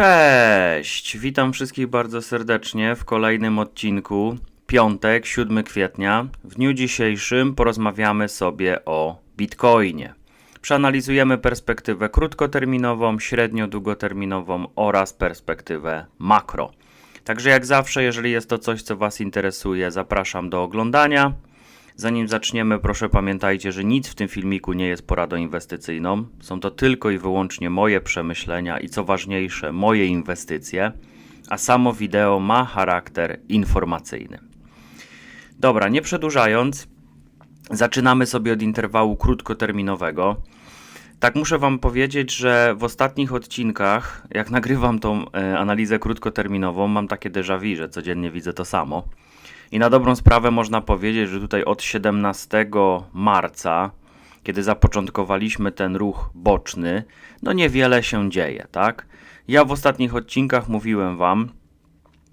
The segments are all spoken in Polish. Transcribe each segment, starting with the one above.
Cześć! Witam wszystkich bardzo serdecznie w kolejnym odcinku. Piątek, 7 kwietnia. W dniu dzisiejszym porozmawiamy sobie o Bitcoinie. Przeanalizujemy perspektywę krótkoterminową, średnio-długoterminową oraz perspektywę makro. Także jak zawsze, jeżeli jest to coś, co Was interesuje, zapraszam do oglądania. Zanim zaczniemy, proszę pamiętajcie, że nic w tym filmiku nie jest poradą inwestycyjną. Są to tylko i wyłącznie moje przemyślenia i co ważniejsze, moje inwestycje, a samo wideo ma charakter informacyjny. Dobra, nie przedłużając, zaczynamy sobie od interwału krótkoterminowego. Tak muszę Wam powiedzieć, że w ostatnich odcinkach, jak nagrywam tą e, analizę krótkoterminową, mam takie déjà vu, że codziennie widzę to samo. I na dobrą sprawę można powiedzieć, że tutaj od 17 marca, kiedy zapoczątkowaliśmy ten ruch boczny, no niewiele się dzieje, tak? Ja w ostatnich odcinkach mówiłem Wam,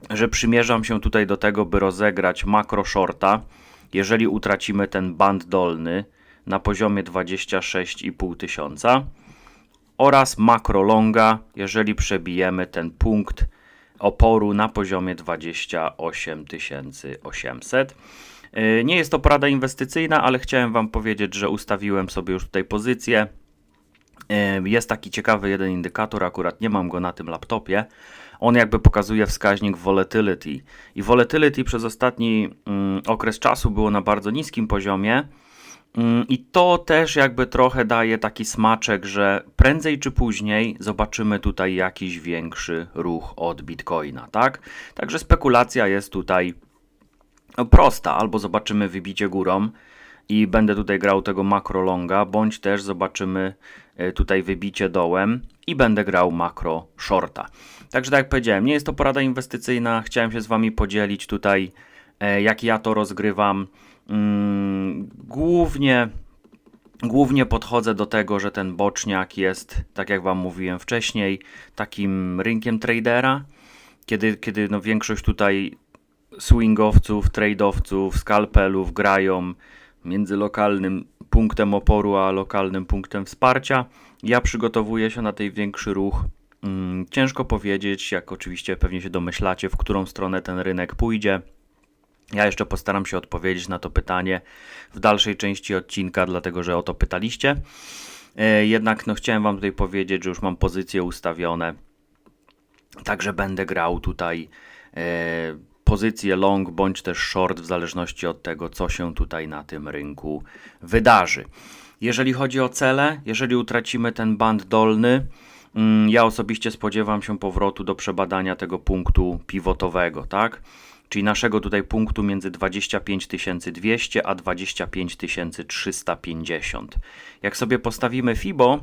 że przymierzam się tutaj do tego, by rozegrać makro shorta, jeżeli utracimy ten band dolny na poziomie 26,5 tysiąca oraz makro longa, jeżeli przebijemy ten punkt oporu na poziomie 28 800. Y, nie jest to porada inwestycyjna, ale chciałem Wam powiedzieć, że ustawiłem sobie już tutaj pozycję. Y, jest taki ciekawy jeden indykator, akurat nie mam go na tym laptopie. On jakby pokazuje wskaźnik volatility. I volatility przez ostatni mm, okres czasu było na bardzo niskim poziomie. Mm, I to też jakby trochę daje taki smaczek, że prędzej czy później zobaczymy tutaj jakiś większy ruch od Bitcoina, tak? Także spekulacja jest tutaj prosta. Albo zobaczymy wybicie górą i będę tutaj grał tego makro longa, bądź też zobaczymy e, tutaj wybicie dołem i będę grał makro shorta. Także tak jak powiedziałem, nie jest to porada inwestycyjna, chciałem się z Wami podzielić tutaj, e, jak ja to rozgrywam głównie, głównie podchodzę do tego, że ten boczniak jest, tak jak Wam mówiłem wcześniej, takim rynkiem tradera, kiedy, kiedy no większość tutaj swingowców, tradeowców, skalpelów grają między lokalnym punktem oporu a lokalnym punktem wsparcia. Ja przygotowuję się na tej większy ruch. Mm, ciężko powiedzieć, jak oczywiście pewnie się domyślacie, w którą stronę ten rynek pójdzie. Ja jeszcze postaram się odpowiedzieć na to pytanie w dalszej części odcinka, dlatego że o to pytaliście. E, jednak no, chciałem Wam tutaj powiedzieć, że już mam pozycje ustawione, także będę grał tutaj e, pozycję long bądź też short, w zależności od tego, co się tutaj na tym rynku wydarzy. Jeżeli chodzi o cele, jeżeli utracimy ten band dolny, mm, ja osobiście spodziewam się powrotu do przebadania tego punktu pivotowego, tak? Czyli naszego tutaj punktu między 25 200 a 25 350. Jak sobie postawimy FIBO,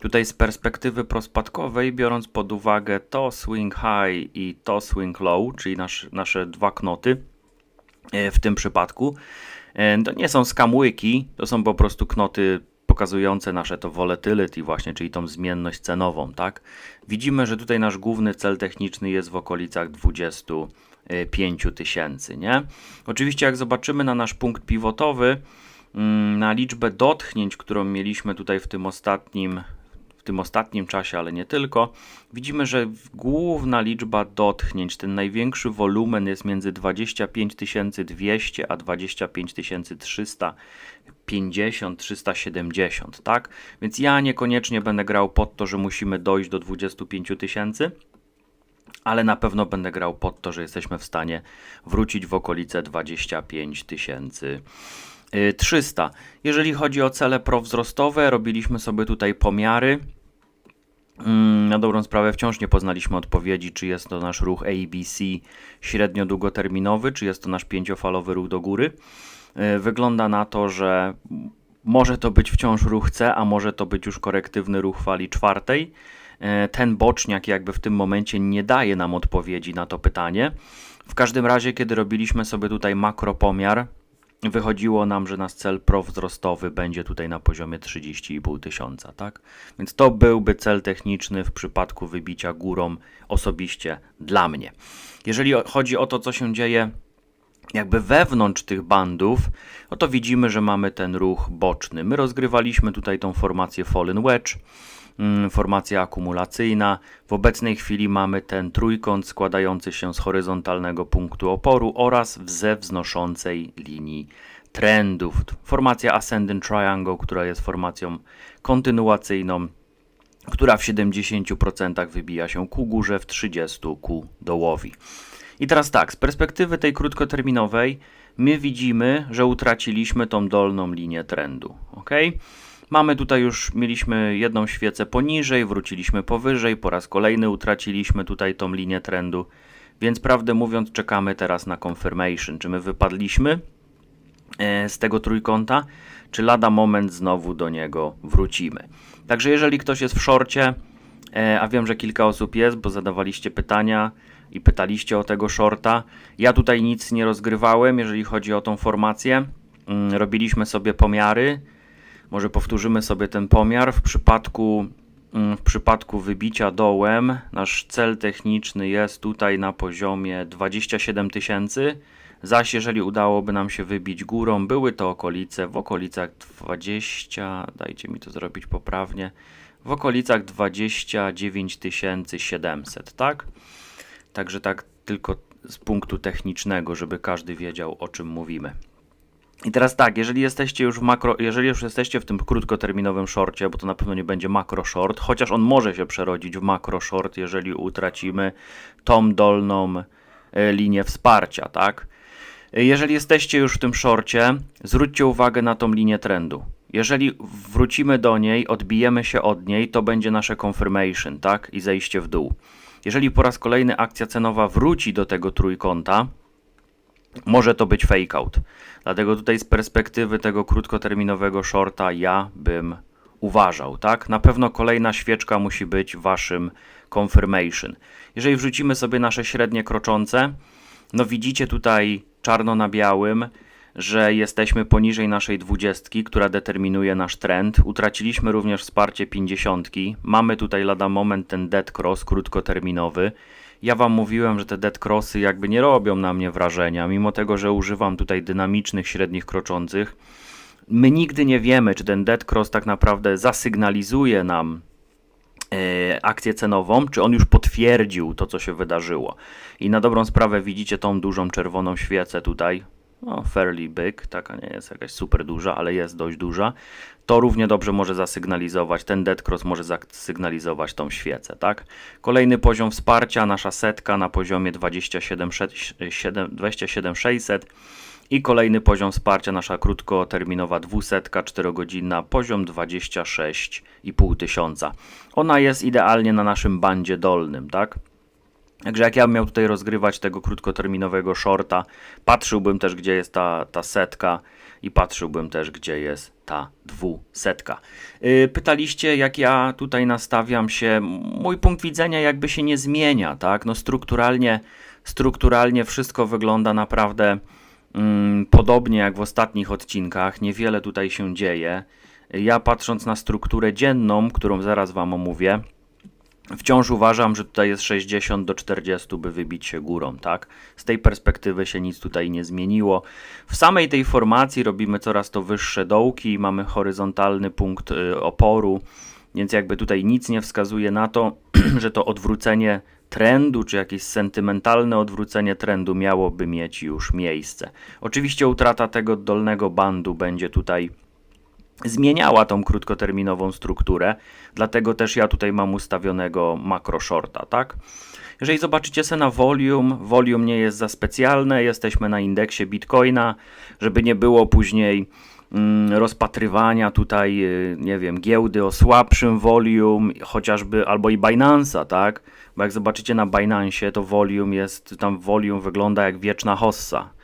tutaj z perspektywy prospadkowej, biorąc pod uwagę to swing high i to swing low, czyli nasz, nasze dwa knoty e, w tym przypadku, e, to nie są skamłyki, to są po prostu knoty pokazujące nasze to volatility właśnie, czyli tą zmienność cenową, tak? Widzimy, że tutaj nasz główny cel techniczny jest w okolicach 20 5000, nie? Oczywiście jak zobaczymy na nasz punkt pivotowy, mm, na liczbę dotknięć, którą mieliśmy tutaj w tym ostatnim w tym ostatnim czasie, ale nie tylko, widzimy, że główna liczba dotknięć, ten największy wolumen jest między 25 200 a 25 350, 370, tak? Więc ja niekoniecznie będę grał pod to, że musimy dojść do 25 tysięcy, ale na pewno będę grał pod to, że jesteśmy w stanie wrócić w okolice 25 tysięcy. 300. Jeżeli chodzi o cele prowzrostowe, robiliśmy sobie tutaj pomiary. Mm, na dobrą sprawę wciąż nie poznaliśmy odpowiedzi, czy jest to nasz ruch ABC średnio-długoterminowy, czy jest to nasz pięciofalowy ruch do góry. Y, wygląda na to, że może to być wciąż ruch C, a może to być już korektywny ruch fali czwartej. E, ten boczniak jakby w tym momencie nie daje nam odpowiedzi na to pytanie. W każdym razie, kiedy robiliśmy sobie tutaj makropomiar, wychodziło nam, że nasz cel prowzrostowy będzie tutaj na poziomie 30,5 tysiąca, tak? Więc to byłby cel techniczny w przypadku wybicia górą osobiście dla mnie. Jeżeli chodzi o to, co się dzieje jakby wewnątrz tych bandów, no to widzimy, że mamy ten ruch boczny. My rozgrywaliśmy tutaj tą formację Fallen Wedge, formacja akumulacyjna. W obecnej chwili mamy ten trójkąt składający się z horyzontalnego punktu oporu oraz ze wznoszącej linii trendów. Formacja Ascending Triangle, która jest formacją kontynuacyjną, która w 70% wybija się ku górze, w 30% ku dołowi. I teraz tak, z perspektywy tej krótkoterminowej, my widzimy, że utraciliśmy tą dolną linię trendu. ok? Mamy tutaj już, mieliśmy jedną świecę poniżej, wróciliśmy powyżej, po raz kolejny utraciliśmy tutaj tą linię trendu, więc prawdę mówiąc czekamy teraz na confirmation, czy my wypadliśmy e, z tego trójkąta, czy lada moment znowu do niego wrócimy. Także jeżeli ktoś jest w szorcie, e, a wiem, że kilka osób jest, bo zadawaliście pytania i pytaliście o tego shorta, ja tutaj nic nie rozgrywałem, jeżeli chodzi o tą formację. Mm, robiliśmy sobie pomiary, może powtórzymy sobie ten pomiar. W przypadku, mm, w przypadku wybicia dołem, nasz cel techniczny jest tutaj na poziomie 27 tysięcy. Zaś jeżeli udałoby nam się wybić górą, były to okolice w okolicach 20, dajcie mi to zrobić poprawnie, w okolicach 29 700, tak? Także tak tylko z punktu technicznego, żeby każdy wiedział o czym mówimy. I teraz tak, jeżeli jesteście już w makro, jeżeli już jesteście w tym krótkoterminowym shorcie, bo to na pewno nie będzie makro short, chociaż on może się przerodzić w makro short, jeżeli utracimy tą dolną e, linię wsparcia, tak? Jeżeli jesteście już w tym shorcie, zwróćcie uwagę na tą linię trendu. Jeżeli wrócimy do niej, odbijemy się od niej, to będzie nasze confirmation, tak? I zejście w dół. Jeżeli po raz kolejny akcja cenowa wróci do tego trójkąta, może to być fake out. Dlatego tutaj z perspektywy tego krótkoterminowego shorta ja bym uważał, tak? Na pewno kolejna świeczka musi być waszym confirmation. Jeżeli wrzucimy sobie nasze średnie kroczące, no widzicie tutaj czarno na białym, że jesteśmy poniżej naszej dwudziestki, która determinuje nasz trend. Utraciliśmy również wsparcie pięćdziesiątki. Mamy tutaj lada moment ten dead cross krótkoterminowy. Ja Wam mówiłem, że te dead crossy jakby nie robią na mnie wrażenia, mimo tego, że używam tutaj dynamicznych średnich kroczących. My nigdy nie wiemy, czy ten dead cross tak naprawdę zasygnalizuje nam e, akcję cenową, czy on już potwierdził to, co się wydarzyło. I na dobrą sprawę widzicie tą dużą czerwoną świecę tutaj, no, fairly big, taka nie jest jakaś super duża, ale jest dość duża, to równie dobrze może zasygnalizować, ten dead cross może zasygnalizować tą świecę, tak? Kolejny poziom wsparcia, nasza setka na poziomie 27600 i kolejny poziom wsparcia, nasza krótkoterminowa dwusetka, 4 godzina, poziom 26,5 tysiąca. Ona jest idealnie na naszym bandzie dolnym, tak? Także jak ja bym miał tutaj rozgrywać tego krótkoterminowego shorta, patrzyłbym też, gdzie jest ta, ta setka i patrzyłbym też, gdzie jest ta dwusetka. Yy, pytaliście, jak ja tutaj nastawiam się. Mój punkt widzenia jakby się nie zmienia, tak? No strukturalnie, strukturalnie wszystko wygląda naprawdę mm, podobnie jak w ostatnich odcinkach. Niewiele tutaj się dzieje. Ja patrząc na strukturę dzienną, którą zaraz Wam omówię, Wciąż uważam, że tutaj jest 60 do 40, by wybić się górą, tak? Z tej perspektywy się nic tutaj nie zmieniło. W samej tej formacji robimy coraz to wyższe dołki, mamy horyzontalny punkt y, oporu, więc jakby tutaj nic nie wskazuje na to, że to odwrócenie trendu, czy jakieś sentymentalne odwrócenie trendu miałoby mieć już miejsce. Oczywiście utrata tego dolnego bandu będzie tutaj zmieniała tą krótkoterminową strukturę, dlatego też ja tutaj mam ustawionego makro shorta, tak? Jeżeli zobaczycie sobie na volume, volume nie jest za specjalne, jesteśmy na indeksie Bitcoina, żeby nie było później mm, rozpatrywania tutaj, y, nie wiem, giełdy o słabszym volume, chociażby, albo i Binance'a, tak? Bo jak zobaczycie na Binance, to volume jest, tam volume wygląda jak wieczna hossa.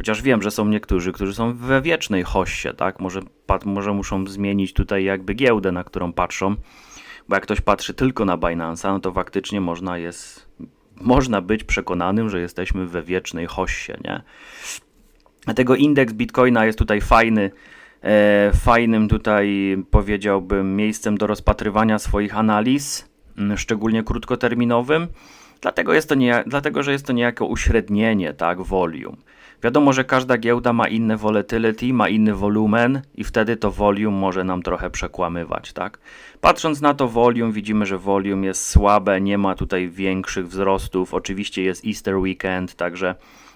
Chociaż wiem, że są niektórzy, którzy są we wiecznej hoście, tak? Może, może muszą zmienić tutaj jakby giełdę, na którą patrzą. Bo jak ktoś patrzy tylko na Binance'a, no to faktycznie można jest, można być przekonanym, że jesteśmy we wiecznej hoście, nie? Dlatego indeks Bitcoina jest tutaj fajny, e, fajnym tutaj powiedziałbym miejscem do rozpatrywania swoich analiz, szczególnie krótkoterminowym. Dlatego, jest to nie, dlatego, że jest to niejako uśrednienie, tak, volume. Wiadomo, że każda giełda ma inne volatility, ma inny wolumen i wtedy to volume może nam trochę przekłamywać, tak? Patrząc na to volume, widzimy, że volume jest słabe, nie ma tutaj większych wzrostów. Oczywiście jest Easter Weekend, także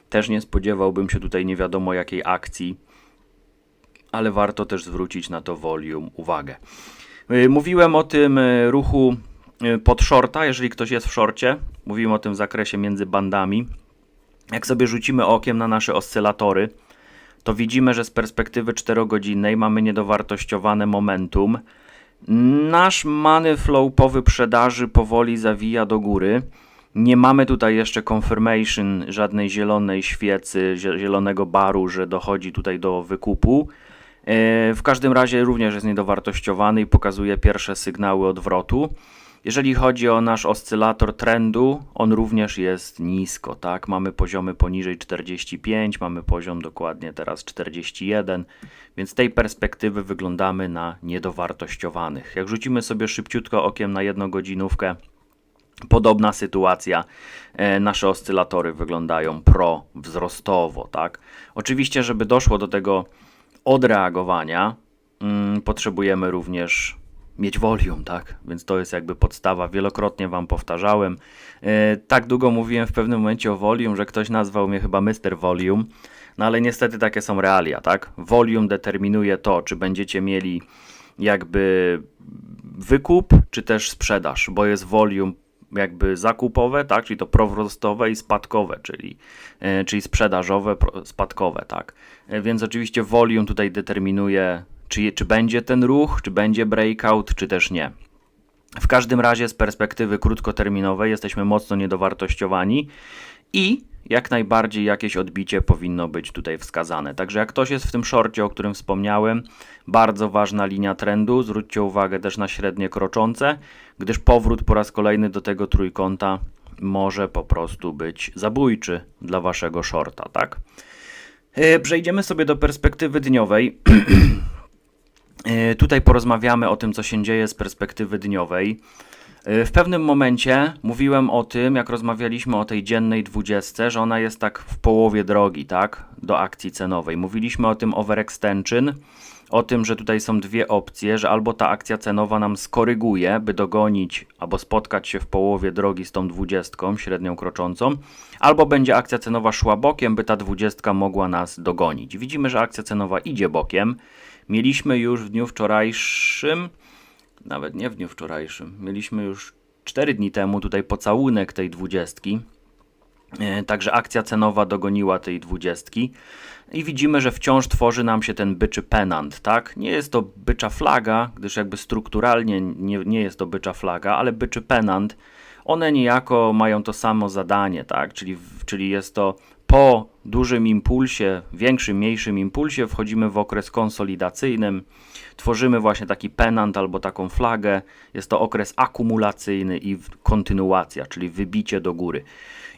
też nie spodziewałbym się tutaj nie wiadomo jakiej akcji, ale warto też zwrócić na to volume uwagę. Y, Mówiłem o tym y, ruchu y, pod shorta, jeżeli ktoś jest w shorcie. Mówiłem o tym zakresie między bandami. Jak sobie rzucimy okiem na nasze oscylatory, to widzimy, że z perspektywy 4-godzinnej mamy niedowartościowane momentum. Nasz money flow po wyprzedaży powoli zawija do góry. Nie mamy tutaj jeszcze confirmation żadnej zielonej świecy, zie- zielonego baru, że dochodzi tutaj do wykupu. E, W każdym razie również jest niedowartościowany i pokazuje pierwsze sygnały odwrotu. Jeżeli chodzi o nasz oscylator trendu, on również jest nisko, tak? Mamy poziomy poniżej 45, mamy poziom dokładnie teraz 41, więc z tej perspektywy wyglądamy na niedowartościowanych. Jak rzucimy sobie szybciutko okiem na jednogodzinówkę, Podobna sytuacja. E, Nasze oscylatory wyglądają pro-wzrostowo, tak? Oczywiście, żeby doszło do tego odreagowania, mm, potrzebujemy również mieć volume, tak? Więc to jest jakby podstawa. Wielokrotnie Wam powtarzałem. E, tak długo mówiłem w pewnym momencie o volume, że ktoś nazwał mnie chyba Mr. Volume. No ale niestety takie są realia, tak? Volume determinuje to, czy będziecie mieli jakby wykup, czy też sprzedaż, bo jest volume jakby zakupowe, tak, czyli to prowzrostowe i spadkowe, czyli, e, czyli sprzedażowe, spadkowe, tak. E, Więc oczywiście volume tutaj determinuje, czy, czy będzie ten ruch, czy będzie breakout, czy też nie. W każdym razie z perspektywy krótkoterminowej jesteśmy mocno niedowartościowani i jak najbardziej jakieś odbicie powinno być tutaj wskazane. Także jak ktoś jest w tym szorcie, o którym wspomniałem, bardzo ważna linia trendu, zwróćcie uwagę też na średnie kroczące, gdyż powrót po raz kolejny do tego trójkąta może po prostu być zabójczy dla waszego shorta, tak? E, Przejdziemy sobie do perspektywy dniowej. E, Tutaj porozmawiamy o tym, co się dzieje z perspektywy dniowej. E, W pewnym momencie mówiłem o tym, jak rozmawialiśmy o tej dziennej 20, że ona jest tak w połowie drogi, tak, do akcji cenowej. Mówiliśmy o tym overextension, o tym, że tutaj są dwie opcje, że albo ta akcja cenowa nam skoryguje, by dogonić albo spotkać się w połowie drogi z tą 20 średnią kroczącą, albo będzie akcja cenowa szła bokiem, by ta 20 mogła nas dogonić. Widzimy, że akcja cenowa idzie bokiem. Mieliśmy już w dniu wczorajszym, nawet nie w dniu wczorajszym, mieliśmy już 4 dni temu tutaj pocałunek tej 20. E, Także akcja cenowa dogoniła tej 20. I widzimy, że wciąż tworzy nam się ten byczy penant, tak? Nie jest to bycza flaga, gdyż jakby strukturalnie nie, nie jest to bycza flaga, ale byczy penant. One niejako mają to samo zadanie, tak? Czyli, czyli jest to po dużym impulsie, większym, mniejszym impulsie, wchodzimy w okres konsolidacyjnym, tworzymy właśnie taki penant albo taką flagę. Jest to okres akumulacyjny i kontynuacja, czyli wybicie do góry.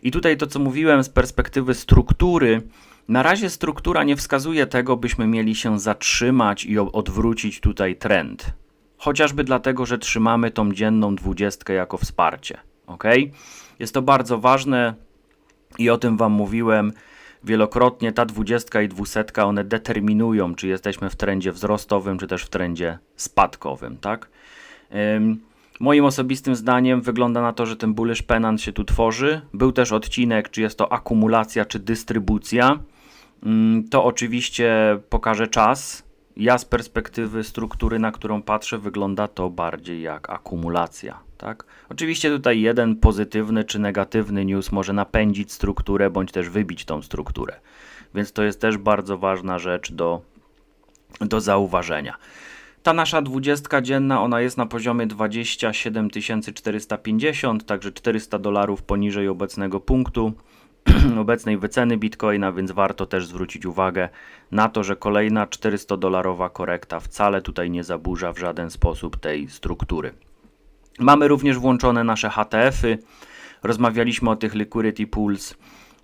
I tutaj to, co mówiłem z perspektywy struktury, na razie struktura nie wskazuje tego, byśmy mieli się zatrzymać i odwrócić tutaj trend. Chociażby dlatego, że trzymamy tą dzienną dwudziestkę jako wsparcie. ok? Jest to bardzo ważne i o tym Wam mówiłem wielokrotnie. Ta dwudziestka i dwusetka one determinują, czy jesteśmy w trendzie wzrostowym, czy też w trendzie spadkowym, tak? Ym, Moim osobistym zdaniem wygląda na to, że ten bullish pennant się tu tworzy. Był też odcinek, czy jest to akumulacja, czy dystrybucja. Ym, To oczywiście pokaże czas. Ja z perspektywy struktury, na którą patrzę, wygląda to bardziej jak akumulacja. Tak? Oczywiście tutaj jeden pozytywny czy negatywny news może napędzić strukturę, bądź też wybić tą strukturę. Więc to jest też bardzo ważna rzecz do, do zauważenia. Ta nasza 20 dzienna, ona jest na poziomie 27 450, także 400 dolarów poniżej obecnego punktu, obecnej wyceny bitcoina, więc warto też zwrócić uwagę na to, że kolejna 400 dolarowa korekta wcale tutaj nie zaburza w żaden sposób tej struktury. Mamy również włączone nasze HTF-y. Rozmawialiśmy o tych liquidity pools.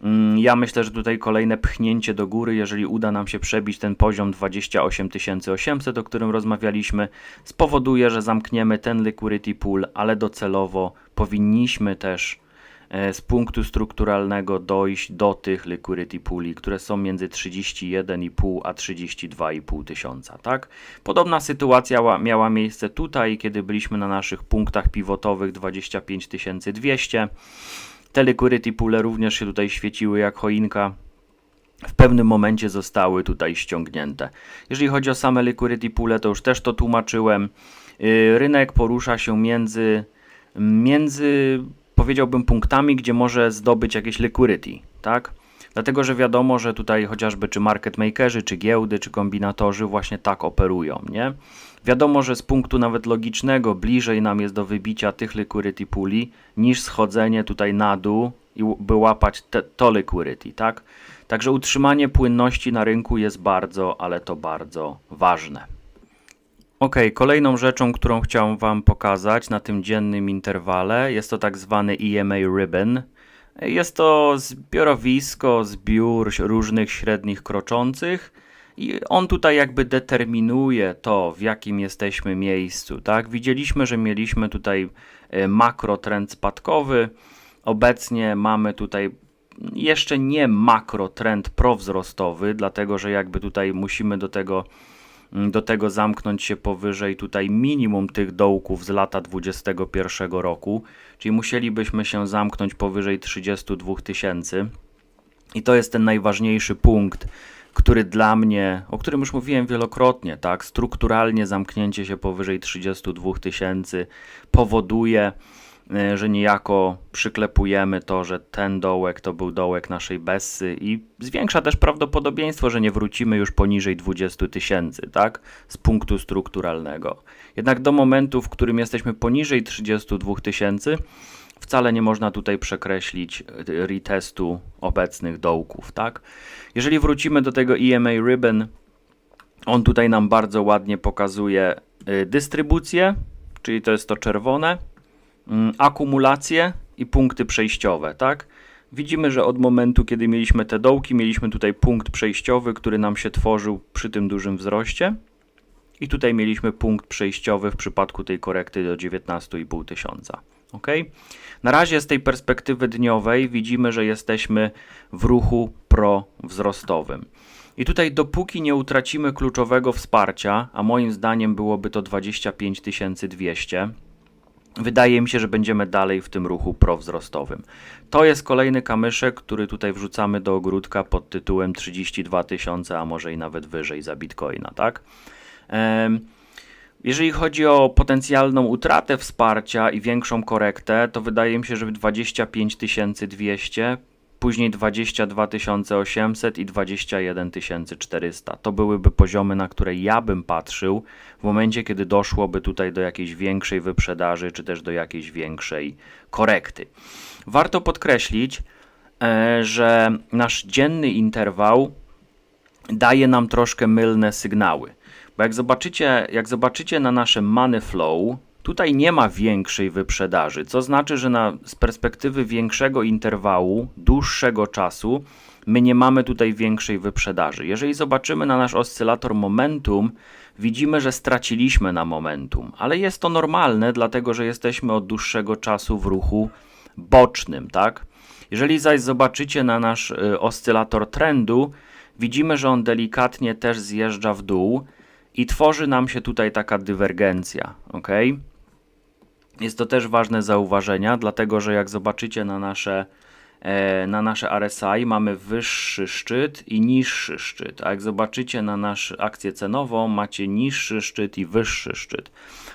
Mm, Ja myślę, że tutaj kolejne pchnięcie do góry, jeżeli uda nam się przebić ten poziom 28 800, o którym rozmawialiśmy, spowoduje, że zamkniemy ten liquidity pool, ale docelowo powinniśmy też z punktu strukturalnego dojść do tych liquidity puli, które są między 31,5 a 32,5 tysiąca, tak? Podobna sytuacja miała miejsce tutaj, kiedy byliśmy na naszych punktach pivotowych 25200. Te liquidity pule również się tutaj świeciły jak choinka w pewnym momencie zostały tutaj ściągnięte. Jeżeli chodzi o same liquidity pule, to już też to tłumaczyłem. Y, rynek porusza się między, między powiedziałbym punktami, gdzie może zdobyć jakieś liquidity, tak? Dlatego, że wiadomo, że tutaj chociażby czy market makerzy, czy giełdy, czy kombinatorzy właśnie tak operują, nie? Wiadomo, że z punktu nawet logicznego bliżej nam jest do wybicia tych liquidity puli niż schodzenie tutaj na dół i by łapać te, to liquidity, tak? Także utrzymanie płynności na rynku jest bardzo, ale to bardzo ważne. Ok, kolejną rzeczą, którą chciałem Wam pokazać na tym dziennym interwale jest to tak zwany EMA Ribbon. Jest to zbiorowisko, zbiór różnych średnich kroczących i on tutaj jakby determinuje to, w jakim jesteśmy miejscu. Tak? Widzieliśmy, że mieliśmy tutaj e, makrotrend spadkowy. Obecnie mamy tutaj jeszcze nie makrotrend prowzrostowy, dlatego że jakby tutaj musimy do tego do tego zamknąć się powyżej tutaj minimum tych dołków z lata 21 roku, czyli musielibyśmy się zamknąć powyżej 32 tysięcy. I to jest ten najważniejszy punkt, który dla mnie, o którym już mówiłem wielokrotnie, tak, strukturalnie zamknięcie się powyżej 32 tysięcy powoduje, że niejako przyklepujemy to, że ten dołek to był dołek naszej Bessy i zwiększa też prawdopodobieństwo, że nie wrócimy już poniżej 20 tysięcy, tak, z punktu strukturalnego. Jednak do momentu, w którym jesteśmy poniżej 32 tysięcy, wcale nie można tutaj przekreślić e, retestu obecnych dołków, tak. Jeżeli wrócimy do tego EMA Ribbon, on tutaj nam bardzo ładnie pokazuje e, dystrybucję, czyli to jest to czerwone, akumulacje i punkty przejściowe, tak? Widzimy, że od momentu, kiedy mieliśmy te dołki, mieliśmy tutaj punkt przejściowy, który nam się tworzył przy tym dużym wzroście. I tutaj mieliśmy punkt przejściowy w przypadku tej korekty do 19,5 tysiąca. Ok? Na razie z tej perspektywy dniowej widzimy, że jesteśmy w ruchu prowzrostowym. I tutaj dopóki nie utracimy kluczowego wsparcia, a moim zdaniem byłoby to 25 200, Wydaje mi się, że będziemy dalej w tym ruchu prowzrostowym. To jest kolejny kamyszek, który tutaj wrzucamy do ogródka pod tytułem 32 tysiące, a może i nawet wyżej za bitcoina, tak? Jeżeli chodzi o potencjalną utratę wsparcia i większą korektę, to wydaje mi się, że 25 200 później 22 800 i 21 400. To byłyby poziomy, na które ja bym patrzył w momencie, kiedy doszłoby tutaj do jakiejś większej wyprzedaży, czy też do jakiejś większej korekty. Warto podkreślić, e, że nasz dzienny interwał daje nam troszkę mylne sygnały. Bo jak zobaczycie, jak zobaczycie na nasze money flow, Tutaj nie ma większej wyprzedaży, co znaczy, że na, z perspektywy większego interwału, dłuższego czasu, my nie mamy tutaj większej wyprzedaży. Jeżeli zobaczymy na nasz oscylator momentum, widzimy, że straciliśmy na momentum, ale jest to normalne, dlatego że jesteśmy od dłuższego czasu w ruchu bocznym, tak? Jeżeli zaś zobaczycie na nasz y, oscylator trendu, widzimy, że on delikatnie też zjeżdża w dół i tworzy nam się tutaj taka dywergencja, ok? Jest to też ważne zauważenia, dlatego że jak zobaczycie na nasze, e, na nasze RSI mamy wyższy szczyt i niższy szczyt, a jak zobaczycie na naszą akcję cenową macie niższy szczyt i wyższy szczyt.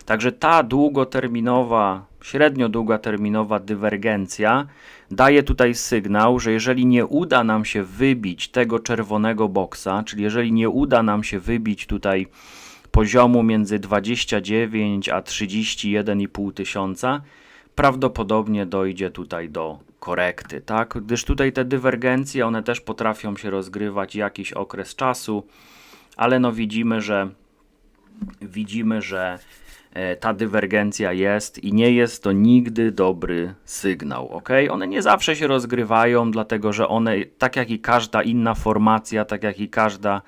Także ta długoterminowa, średnio długoterminowa dywergencja daje tutaj sygnał, że jeżeli nie uda nam się wybić tego czerwonego boksa, czyli jeżeli nie uda nam się wybić tutaj poziomu między 29 a 31,5 tysiąca, prawdopodobnie dojdzie tutaj do korekty, tak? Gdyż tutaj te dywergencje, one też potrafią się rozgrywać jakiś okres czasu, ale no widzimy, że widzimy, że e, ta dywergencja jest i nie jest to nigdy dobry sygnał, ok? One nie zawsze się rozgrywają, dlatego że one, tak jak i każda inna formacja, tak jak i każda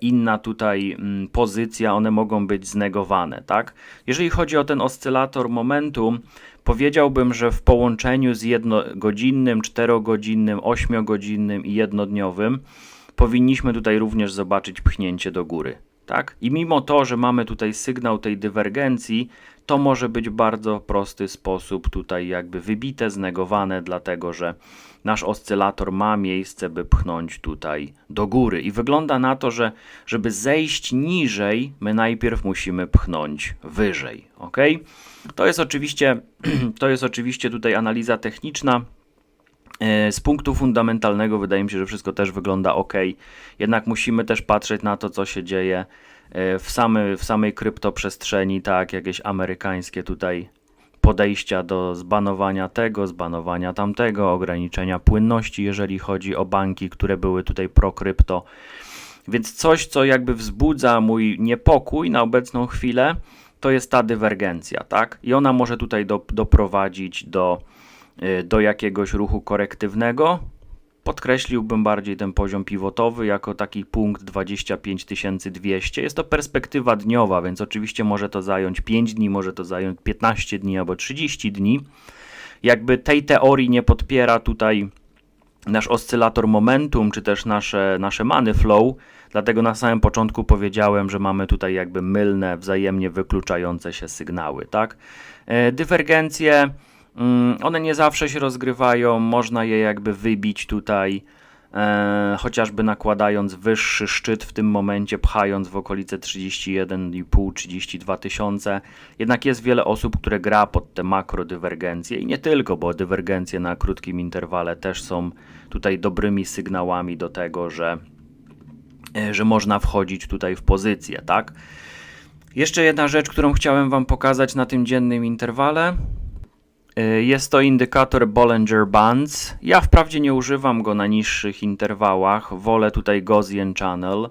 inna tutaj mm, pozycja, one mogą być znegowane, tak? Jeżeli chodzi o ten oscylator momentum, Powiedziałbym, że w połączeniu z jednogodzinnym, czterogodzinnym, ośmiogodzinnym i jednodniowym powinniśmy tutaj również zobaczyć pchnięcie do góry. Tak? I mimo to, że mamy tutaj sygnał tej dywergencji, to może być bardzo prosty sposób tutaj jakby wybite, znegowane, dlatego że nasz oscylator ma miejsce, by pchnąć tutaj do góry. I wygląda na to, że żeby zejść niżej, my najpierw musimy pchnąć wyżej. ok? To jest oczywiście, to jest oczywiście tutaj analiza techniczna. E, Z punktu fundamentalnego wydaje mi się, że wszystko też wygląda ok. Jednak musimy też patrzeć na to, co się dzieje e, w, samy, w samej kryptoprzestrzeni, tak, jakieś amerykańskie tutaj podejścia do zbanowania tego, zbanowania tamtego, ograniczenia płynności, jeżeli chodzi o banki, które były tutaj pro-krypto. Więc coś, co jakby wzbudza mój niepokój na obecną chwilę, to jest ta dywergencja, tak? I ona może tutaj do, doprowadzić do, do jakiegoś ruchu korektywnego. Podkreśliłbym bardziej ten poziom pivotowy jako taki punkt 25200. Jest to perspektywa dniowa, więc oczywiście może to zająć 5 dni, może to zająć 15 dni albo 30 dni. Jakby tej teorii nie podpiera tutaj nasz oscylator momentum, czy też nasze, nasze money flow, dlatego na samym początku powiedziałem, że mamy tutaj jakby mylne, wzajemnie wykluczające się sygnały, tak? E, dywergencje, one nie zawsze się rozgrywają, można je jakby wybić tutaj, e, chociażby nakładając wyższy szczyt w tym momencie, pchając w okolice 31,5-32 tysiące. Jednak jest wiele osób, które gra pod te makrodywergencje i nie tylko, bo dywergencje na krótkim interwale też są tutaj dobrymi sygnałami do tego, że, e, że można wchodzić tutaj w pozycję, tak? Jeszcze jedna rzecz, którą chciałem Wam pokazać na tym dziennym interwale. Y, Jest to indykator Bollinger Bands. Ja wprawdzie nie używam go na niższych interwałach, wolę tutaj Gaussian Channel.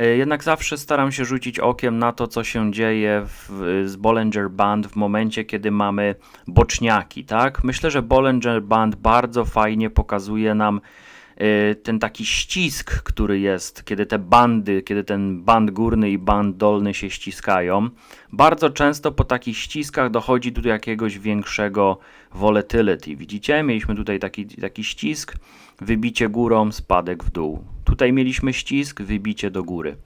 Y, Jednak zawsze staram się rzucić okiem na to, co się dzieje w, z Bollinger Band w momencie, kiedy mamy boczniaki, tak? Myślę, że Bollinger Band bardzo fajnie pokazuje nam ten taki ścisk, który jest, kiedy te bandy, kiedy ten band górny i band dolny się ściskają. Bardzo często po takich ściskach dochodzi do jakiegoś większego volatility. Widzicie? Mieliśmy tutaj taki, taki ścisk, wybicie górą, spadek w dół. Tutaj mieliśmy ścisk, wybicie do góry.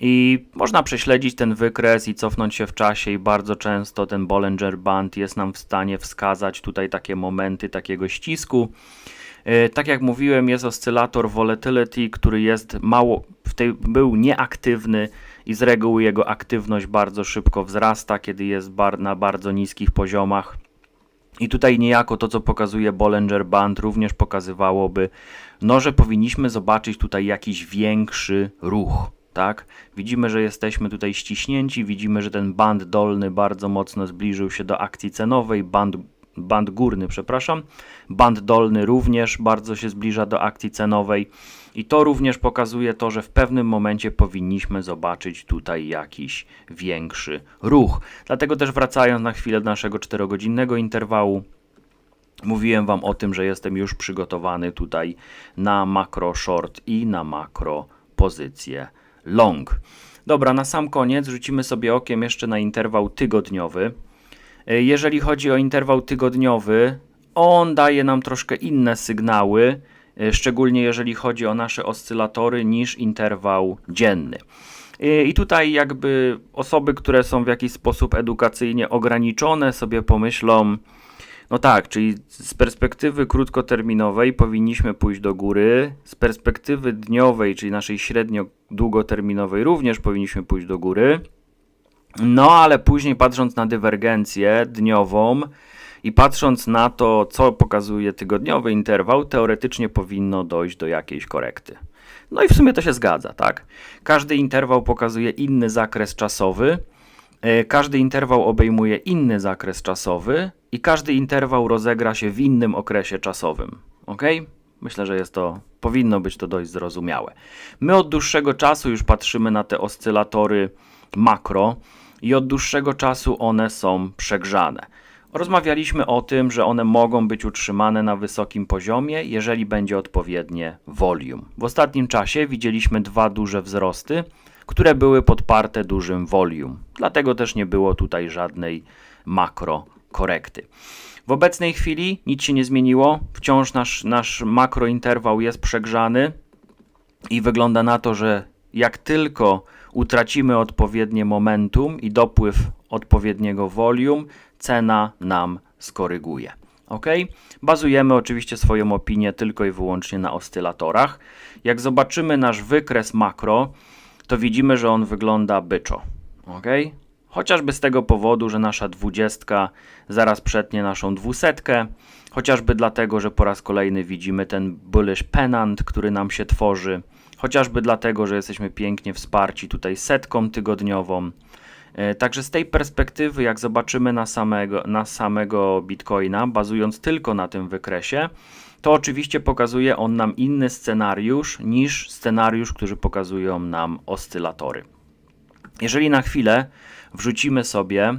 I można prześledzić ten wykres i cofnąć się w czasie i bardzo często ten Bollinger Band jest nam w stanie wskazać tutaj takie momenty takiego ścisku. E, Tak jak mówiłem, jest oscylator volatility, który jest mało, w tej, był nieaktywny i z reguły jego aktywność bardzo szybko wzrasta, kiedy jest bar, na bardzo niskich poziomach. I tutaj niejako to, co pokazuje Bollinger Band, również pokazywałoby, no, że powinniśmy zobaczyć tutaj jakiś większy ruch. Tak? Widzimy, że jesteśmy tutaj ściśnięci, widzimy, że ten band dolny bardzo mocno zbliżył się do akcji cenowej, band, band górny, przepraszam, band dolny również bardzo się zbliża do akcji cenowej i to również pokazuje to, że w pewnym momencie powinniśmy zobaczyć tutaj jakiś większy ruch. Dlatego też wracając na chwilę do naszego 4-godzinnego interwału, Mówiłem Wam o tym, że jestem już przygotowany tutaj na makro short i na makro pozycję long. Dobra, na sam koniec rzucimy sobie okiem jeszcze na interwał tygodniowy. E, Jeżeli chodzi o interwał tygodniowy, on daje nam troszkę inne sygnały, e, szczególnie jeżeli chodzi o nasze oscylatory, niż interwał dzienny. E, I tutaj jakby osoby, które są w jakiś sposób edukacyjnie ograniczone, sobie pomyślą, no tak, czyli z perspektywy krótkoterminowej powinniśmy pójść do góry, z perspektywy dniowej, czyli naszej średnio długoterminowej również powinniśmy pójść do góry. No, ale później patrząc na dywergencję dniową i patrząc na to, co pokazuje tygodniowy interwał, teoretycznie powinno dojść do jakiejś korekty. No i w sumie to się zgadza, tak? Każdy interwał pokazuje inny zakres czasowy, e, każdy interwał obejmuje inny zakres czasowy i każdy interwał rozegra się w innym okresie czasowym. Ok? Myślę, że jest to, powinno być to dość zrozumiałe. My od dłuższego czasu już patrzymy na te oscylatory makro i od dłuższego czasu one są przegrzane. Rozmawialiśmy o tym, że one mogą być utrzymane na wysokim poziomie, jeżeli będzie odpowiednie volume. W ostatnim czasie widzieliśmy dwa duże wzrosty, które były podparte dużym volume. Dlatego też nie było tutaj żadnej makro korekty. W obecnej chwili nic się nie zmieniło, wciąż nasz, nasz makrointerwał jest przegrzany i wygląda na to, że jak tylko utracimy odpowiednie momentum i dopływ odpowiedniego volume, cena nam skoryguje. Ok? Bazujemy oczywiście swoją opinię tylko i wyłącznie na oscylatorach. Jak zobaczymy nasz wykres makro, to widzimy, że on wygląda byczo. Ok? Chociażby z tego powodu, że nasza dwudziestka zaraz przetnie naszą dwusetkę, chociażby dlatego, że po raz kolejny widzimy ten bullish pennant, który nam się tworzy, chociażby dlatego, że jesteśmy pięknie wsparci tutaj setką tygodniową. E, także z tej perspektywy, jak zobaczymy na samego, na samego Bitcoina, bazując tylko na tym wykresie, to oczywiście pokazuje on nam inny scenariusz niż scenariusz, który pokazują nam oscylatory. Jeżeli na chwilę wrzucimy sobie,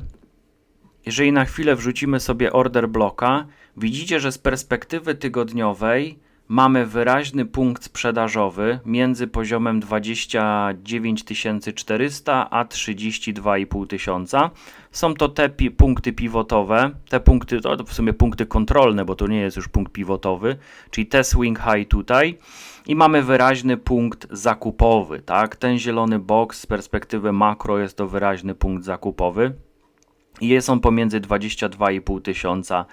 jeżeli na chwilę wrzucimy sobie order bloka, widzicie, że z perspektywy tygodniowej mamy wyraźny punkt sprzedażowy między poziomem 29 400 a 32 500. Są to te pi punkty pivotowe, te punkty, to w sumie punkty kontrolne, bo to nie jest już punkt pivotowy, czyli te swing high tutaj i mamy wyraźny punkt zakupowy, tak? Ten zielony box z perspektywy makro jest to wyraźny punkt zakupowy i jest on pomiędzy 22,5 tysiąca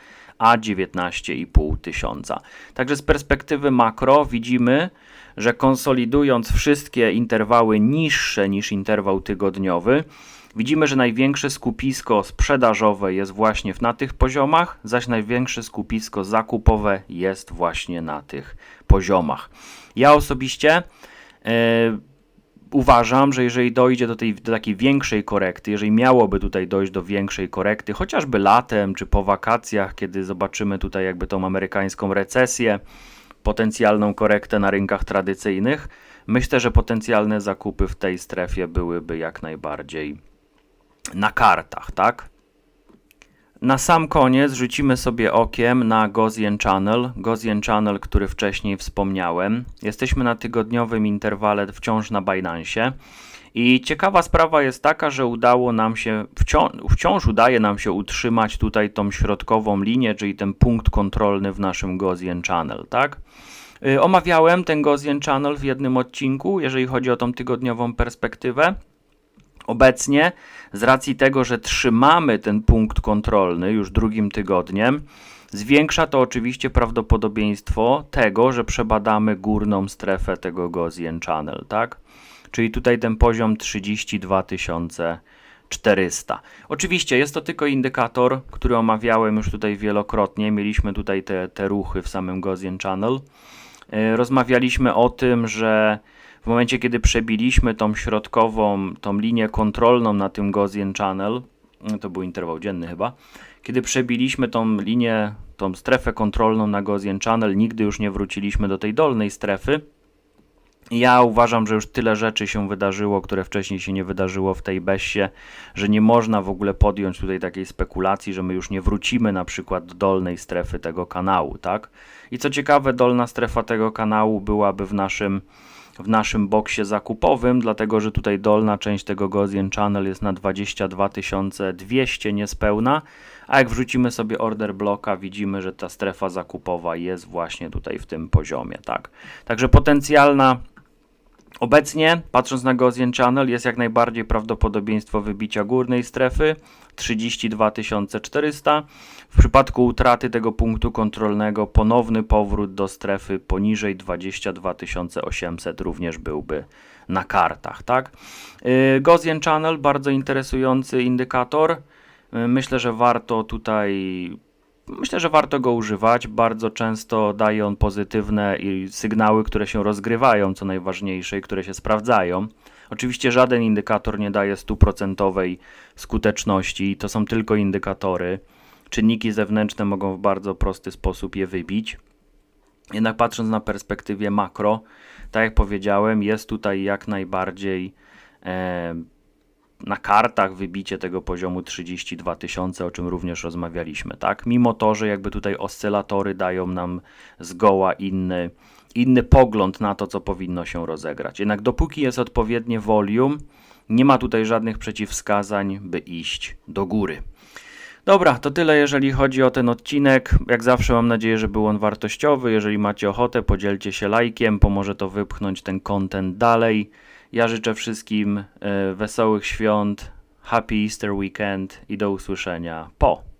19,5 tysiąca. Także z perspektywy makro widzimy, że konsolidując wszystkie interwały niższe niż interwał tygodniowy, widzimy, że największe skupisko sprzedażowe jest właśnie na tych poziomach, zaś największe skupisko zakupowe jest właśnie na tych poziomach. Ja osobiście yy, uważam, że jeżeli dojdzie do, tej, do takiej większej korekty, jeżeli miałoby tutaj dojść do większej korekty, chociażby latem czy po wakacjach, kiedy zobaczymy tutaj jakby tą amerykańską recesję, potencjalną korektę na rynkach tradycyjnych, myślę, że potencjalne zakupy w tej strefie byłyby jak najbardziej na kartach, tak? Na sam koniec rzucimy sobie okiem na Gaussian Channel, Gaussian Channel, który wcześniej wspomniałem. Jesteśmy na tygodniowym interwale wciąż na Binance. I ciekawa sprawa jest taka, że udało nam się, wciąż, wciąż udaje nam się utrzymać tutaj tą środkową linię, czyli ten punkt kontrolny w naszym Gaussian Channel, tak? Yy, omawiałem ten Gaussian Channel w jednym odcinku, jeżeli chodzi o tą tygodniową perspektywę. Obecnie, z racji tego, że trzymamy ten punkt kontrolny już drugim tygodniem, zwiększa to oczywiście prawdopodobieństwo tego, że przebadamy górną strefę tego Gaussian Channel, tak? Czyli tutaj ten poziom 32 400. Oczywiście jest to tylko indykator, który omawiałem już tutaj wielokrotnie. Mieliśmy tutaj te, te ruchy w samym Gaussian Channel. E, rozmawialiśmy o tym, że w momencie, kiedy przebiliśmy tą środkową, tą linię kontrolną na tym Gaussian Channel, to był interwał dzienny chyba, kiedy przebiliśmy tą linię, tą strefę kontrolną na Gaussian Channel, nigdy już nie wróciliśmy do tej dolnej strefy. Ja uważam, że już tyle rzeczy się wydarzyło, które wcześniej się nie wydarzyło w tej besie, że nie można w ogóle podjąć tutaj takiej spekulacji, że my już nie wrócimy na przykład do dolnej strefy tego kanału, tak? I co ciekawe, dolna strefa tego kanału byłaby w naszym w naszym boksie zakupowym, dlatego że tutaj dolna część tego Gaussian Channel jest na 22 200 niespełna, a jak wrzucimy sobie order bloka, widzimy, że ta strefa zakupowa jest właśnie tutaj w tym poziomie, tak. Także potencjalna Obecnie, patrząc na Gaussian Channel, jest jak najbardziej prawdopodobieństwo wybicia górnej strefy 32 400. W przypadku utraty tego punktu kontrolnego, ponowny powrót do strefy poniżej 22 800 również byłby na kartach. Tak? Yy, Gaussian Channel, bardzo interesujący indykator. Yy, myślę, że warto tutaj Myślę, że warto go używać. Bardzo często daje on pozytywne sygnały, które się rozgrywają, co najważniejsze, i które się sprawdzają. Oczywiście żaden indykator nie daje stuprocentowej skuteczności, to są tylko indykatory. Czynniki zewnętrzne mogą w bardzo prosty sposób je wybić. Jednak patrząc na perspektywie makro, tak jak powiedziałem, jest tutaj jak najbardziej e, na kartach wybicie tego poziomu 32 tysiące, o czym również rozmawialiśmy, tak? Mimo to, że jakby tutaj oscylatory dają nam zgoła inny, inny pogląd na to, co powinno się rozegrać. Jednak dopóki jest odpowiednie volume, nie ma tutaj żadnych przeciwwskazań, by iść do góry. Dobra, to tyle jeżeli chodzi o ten odcinek. Jak zawsze mam nadzieję, że był on wartościowy. Jeżeli macie ochotę, podzielcie się lajkiem, pomoże to wypchnąć ten content dalej. Ja życzę wszystkim e, wesołych świąt, happy Easter weekend i do usłyszenia po.